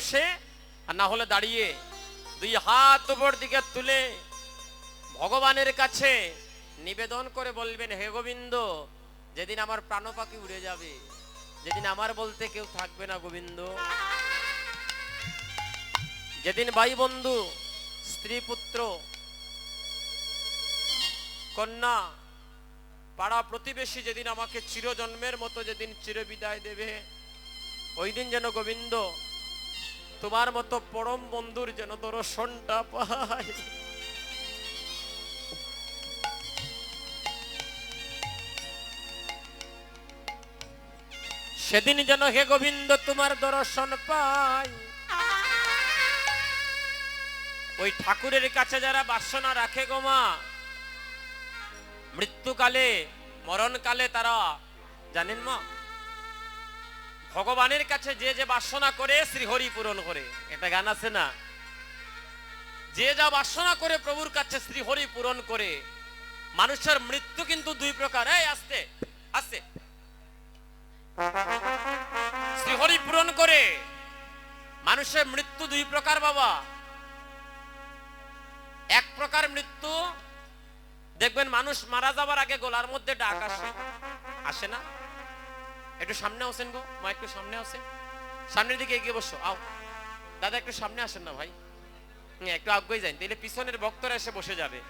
বসে আর না হলে দাঁড়িয়ে দুই হাত উপর দিকে তুলে ভগবানের কাছে নিবেদন করে বলবেন, হে গোবিন্দ, যেদিন আমার প্রাণ পাখি উড়ে যাবে, যেদিন আমার বলতে কেউ থাকবে না গোবিন্দ। যেদিন ভাই বন্ধু, স্ত্রী পুত্র, কন্যা, পাড়া প্রতিবেশী যেদিন আমাকে চিরজন্মের মতো যেদিন চিরবিদায় দেবে, ওই দিন যেন গোবিন্দ তোমার মতো পরম বন্ধুর যেন দর্শনটা পাই সেদিন যেন হে গোবিন্দ তোমার দর্শন পাই ওই ঠাকুরের কাছে যারা বাসনা রাখে গো মা, মৃত্যুকালে, মরণকালে তারা, জানেন মা ভগবানের কাছে যে যে বাসনা করে, শ্রীহরি পূরণ করে। এটা গান আছে না? যে যা বাসনা করে প্রভুর কাছে শ্রীহরি পূরণ করে, মানুষের মৃত্যু কিন্তু দুই প্রকার। এই, আস্তে আস্তে। শ্রীহরি পূরণ করে, মানুষের মৃত্যু দুই প্রকার বাবা। এক প্রকার মৃত্যু, দেখবেন মানুষ মারা যাবার আগে গলার মধ্যে ডাক আসে। আসে না? একটু সামনে আসেন গো মা একটু সামনে আসেন। সামনের দিকে এগিয়ে বসো আও। দাদা একটু সামনে আসেন না ভাই। হ্যাঁ, একটু আগে যান তাহলে পিছনের ভক্তরা এসে বসে যাবে।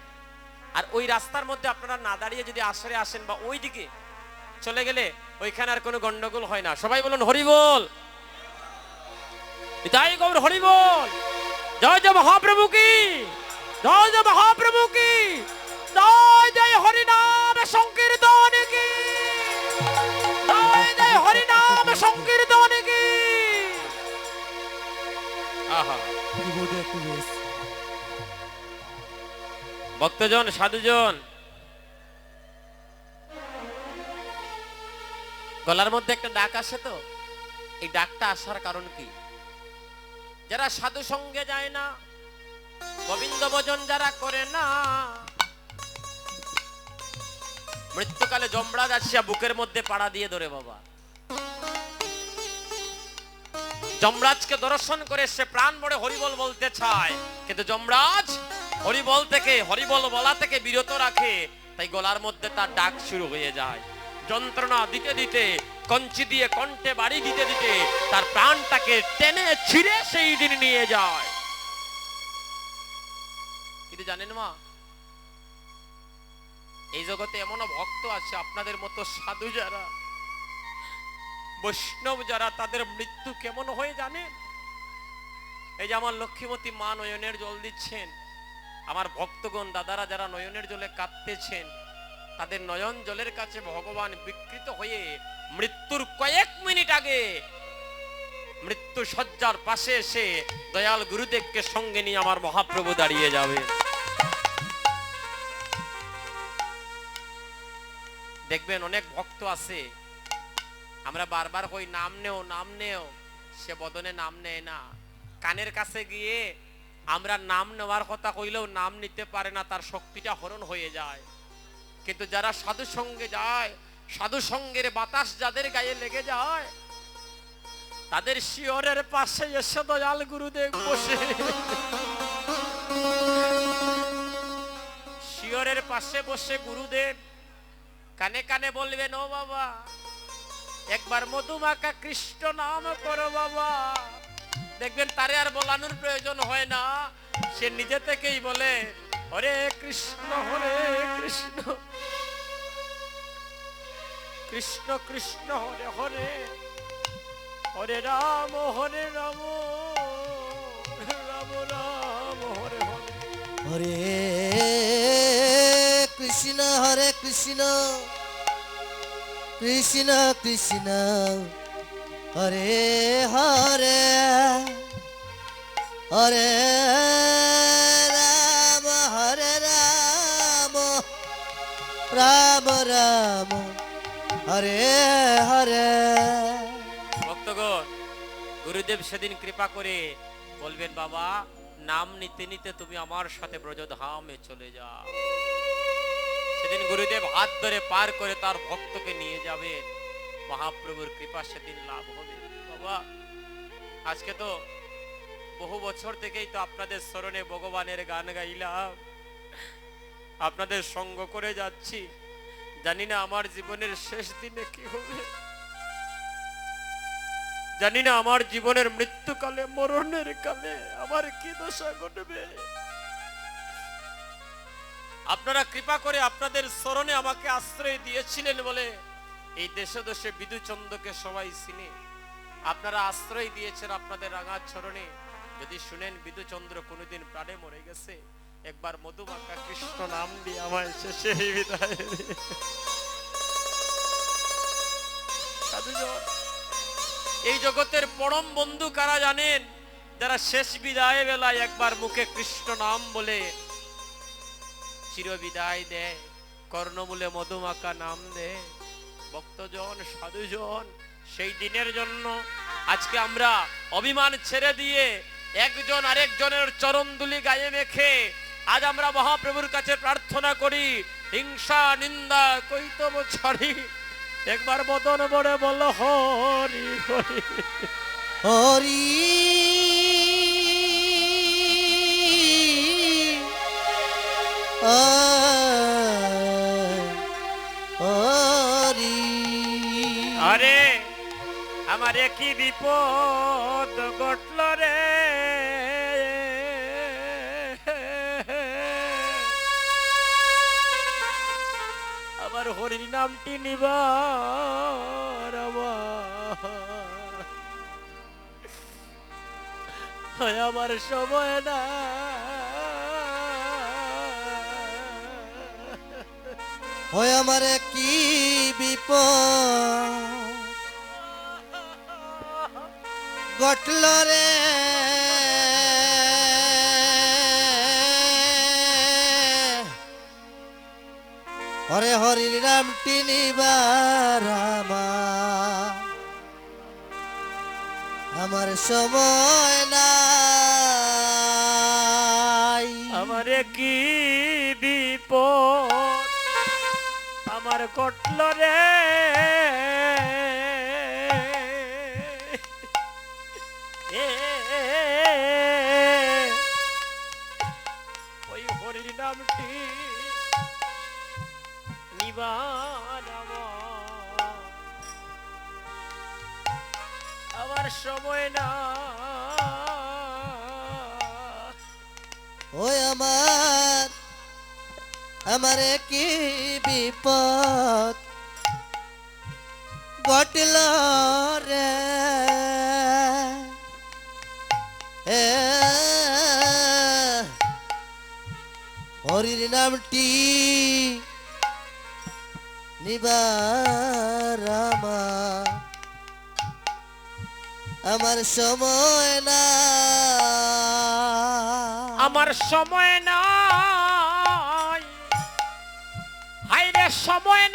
আর ওই রাস্তার মধ্যে আপনারা না দাঁড়িয়ে যদি আসরে আসেন বা ওই দিকে চলে গেলে ওইখানে আর কোনো গন্ডগোল হয় না। সবাই বলুন হরি বল। তাই গৌর হরি বল। জয় জয় মহাপ্রভু কি? জয় জয় মহাপ্রভু কি? জয় জয় হরিনাম ভক্তজন, সাধুজন, গলার মধ্যে একটা ডাক আসে তো? এই ডাকটা আসার কারণ কি? যারা সাধু সঙ্গে যায় না, গোবিন্দ ভজন যারা করে না, মৃত্যুকালে যমরাজ আসিয়া বুকের মধ্যে পাড়া দিয়ে ধরে বাবা। যমরাজকে দর্শন করে সে প্রাণ ভরে হরিবল বলতে চায়। কিন্তু যমরাজ হরিবল থেকে, হরিবল বলা থেকে বিরত রাখে, তাই গলার মধ্যে তার ডাক শুরু হয়ে যায়। যন্ত্রণা দিতে দিতে, কঞ্চি দিয়ে কণ্ঠে বাড়ি দিতে দিতে, তার প্রাণটাকে টেনে ছিঁড়ে সেই দিন নিয়ে যায়। কিন্তু জানেন মা, এই জগতে এমনও ভক্ত আছে আপনাদের মতো সাধু যারা বৈষ্ণব যারা, তাদের মৃত্যু কেমন হয়ে জানেন? এই যে আমার লক্ষ্মীমতী মা নয়নের জল দিচ্ছেন, আমার ভক্তগণ, দাদারা যারা নয়নের জলে কাঁদতেছেন, তাদের নয়ন জলের কাছে ভগবান বিকৃত হয়ে মৃত্যুর কয়েক মিনিট আগে মৃত্যু সজ্জার পাশে এসে দয়াল গুরুদেবকে সঙ্গে নিয়ে আমার মহাপ্রভু দাঁড়িয়ে যাবে দেখবেন অনেক ভক্ত আছে আমরা বারবার কই, নাম নেও নাম নেও। সে বদনে নাম নেয় না। কানের কাছে গিয়ে আমরা নাম নেওয়ার কথা কইলেও নাম নিতে পারে না, তার শক্তিটা হরণ হয়ে যায়। কিন্তু যারা সাধু সঙ্গে যায় সাধু সঙ্গের বাতাস যাদের গায়ে লেগে যায়, তাদের শিয়রের পাশে এসে দয়াল গুরুদেব বসে। শিয়রের পাশে বসে গুরুদেব কানে কানে বলবেন, ও বাবা একবার মধুমাকা কৃষ্ণ নাম করো বাবা। দেখবেন তারে আর বলানোর প্রয়োজন হয় না। সে নিজে থেকেই বলে, হরে কৃষ্ণ হরে কৃষ্ণ। কৃষ্ণ কৃষ্ণ, হরে হরে। হরে রাম হরে রাম রাম রাম, হরে হরে। হরে কৃষ্ণ হরে কৃষ্ণ। কৃষ্ণ কৃষ্ণ, হরে হরে হরে রাম হরে রাম রাম রাম, হরে হরে। ভক্তগণ, গুরুদেব সেদিন কৃপা করে বলবেন, বাবা, নাম নিতে নিতে তুমি আমার সাথে ব্রজধামে চলে যাও। সেদিন গুরুদেব হাত ধরে পার করে তার ভক্তকে নিয়ে যাবেন মহাপ্রভুর কৃপা সেদিন লাভ হবে। বাবা, আজকে তো বহু বছর থেকেই তো আপনাদের স্মরণে ভগবানের গান গাইলাম। আপনাদের সঙ্গ করে যাচ্ছি। জানি না আমার জীবনের শেষ দিনে কি হবে। জানি না আমার জীবনের মৃত্যুকালে, মরণের কালে আমার কি দশা ঘটবে। আপনারা কৃপা করে আপনাদের স্মরণে আমাকে আশ্রয় দিয়েছিলেন বলে এই দেশে দেশে বিদুচন্দ্রকে সবাই চিনে। আপনারা আশ্রয় দিয়েছেন আপনাদের রাঙার চরণে। যদি শুনেন বিদুচন্দ্র কোনোদিন প্রাণে মরে গেছে, একবার মধুমাকা কৃষ্ণ নাম দিয়ে আমায় শেষে এই জগতের পরম বন্ধু কারা জানেন? যারা শেষ বিদায় বেলায় একবার মুখে কৃষ্ণ নাম বলে চির বিদায় দেয় কর্ণমূলে মধুমাকা নাম দেয় ভক্তজন, সাধুজন, সেই দিনের জন্য আজকে আমরা অভিমান ছেড়ে দিয়ে একজন আরেকজনের চরণ দুলি গায়ে মেখে আজ আমরা মহাপ্রভুর কাছে প্রার্থনা করি, হিংসা, নিন্দা, কৈতব ছাড়ি। একবার বদন বড়ে বল, হরি হরি। হরি আমার কি বিপদ ঘটল রে। আমার হরির নামটি নিবার আমার সময় না। হয় আমার কি বিপদ? ঘটল রে। হরে হরির নামটি নিবার আমার। সময় নাই। আমারে কি বিপদ, আমার কটল রে। হরির নামটি নিবার আমার। সময় না ওই আমার আমার কি বিপদ ঘটল রে হরির নামটি নিবার আমার। সময় না। আমার সময় নাই। হাইরে সময়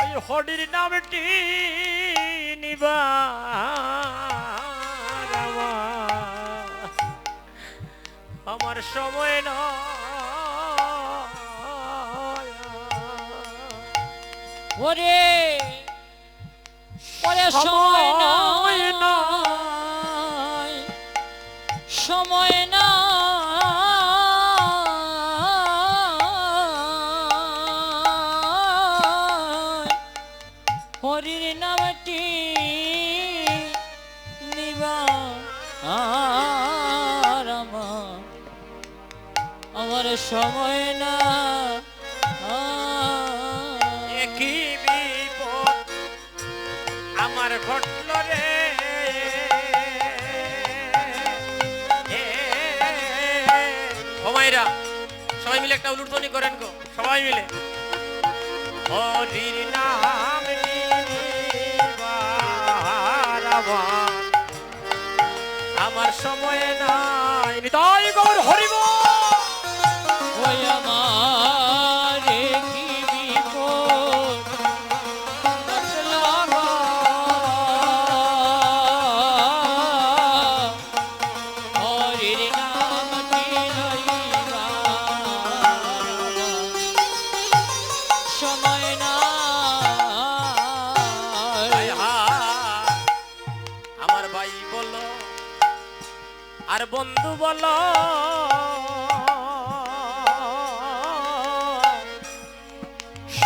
ওই হরির নামটি নিবার আমার। সময় নয়। ওরে ওরে সময় নাই সময় নাই সময় না। একই বিপদ আমার ঘটল রে। এ, সবাই মিলে একটা উলুধ্বনি করেন গো সবাই মিলে। হরির নাম। আমার সময় নাই। নিতাই গৌর হরিব।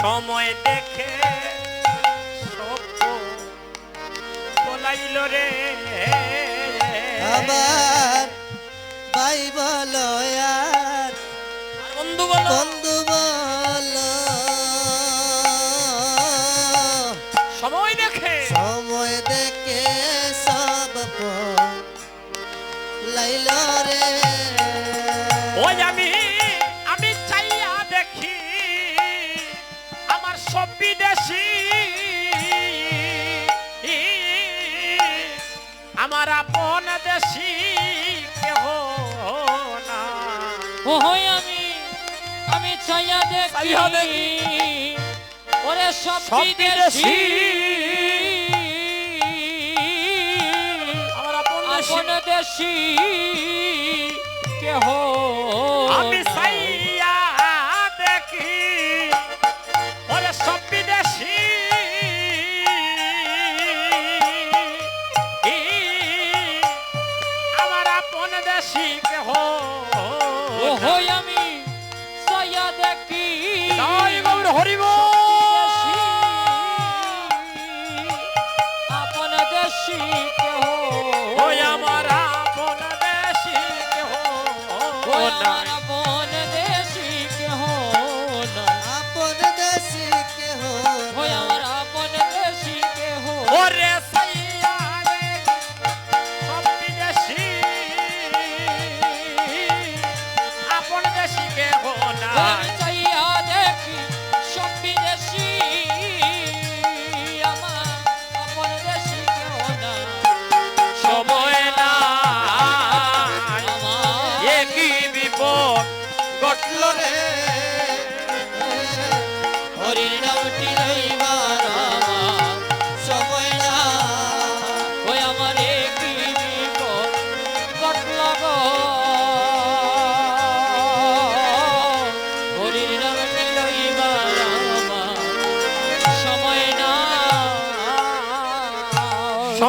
সময় দেখে সভ্য বলাইল রে। আমার ভাই বলো আর বন্ধু বলো। বন্ধু বলো। সময় দেখে। সময় দেখে সব লাইল রে। চাইয়া দেখি। ওরে সব বিদেশি। আমার আপন দেশি কেহ আমি জয়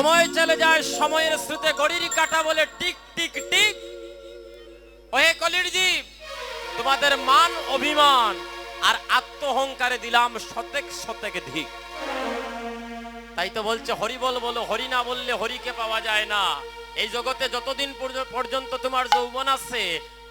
সময় চলে যায়, সময়ের স্রোতে গড়ির কাটা বলে টিক টিক টিক। ওহে কলির জীব তোমাদের মান অভিমান আর আত্মহংকারে দিলাম শতেক শতেক ধিক তাই তো বলছে, হরি বল বলো, হরি না বললে হরিকে পাওয়া যায় না। এই জগতে যতদিন পর্যন্ত তোমার যৌবন আছে,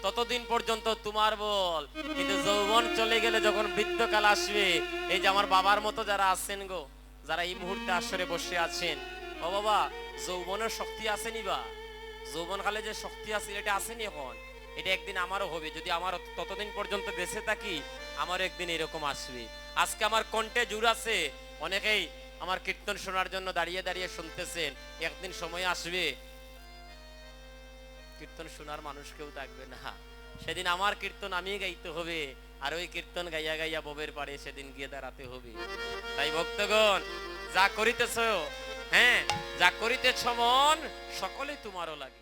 ততদিন পর্যন্ত তোমার বল। কিন্তু যৌবন চলে গেলে যখন বৃদ্ধকাল আসবে, এই যে আমার বাবার মতো যারা আছেন গো, যারা এই মুহূর্তে আসরে বসে আছেন ও বাবা, যৌবনের শক্তি আসেনি বা? যৌবন কালে যে শক্তি আছে, এটা আসেনি এখন? এটা একদিন আমারও হবে। যদি আমার ততদিন পর্যন্ত বেঁচে থাকি, আমার একদিন এরকম আসবে। আজকে আমার কণ্ঠে জোর আছে। অনেকেই আমার কীর্তন শোনার জন্য দাঁড়িয়ে দাঁড়িয়ে শুনতেছেন। একদিন সময় আসবে। কীর্তন শোনার মানুষ কেউ থাকবে না। সেদিন আমার কীর্তন আমি গাইতে হবে। আর ওই কীর্তন গাইয়া গাইয়া ববের পারে সেদিন গিয়ে দাঁড়াতে হবে। তাই ভক্তগণ, যা করিতেছ হ্যাঁ যা করিতেছ মন সকলে তোমারও লাগে।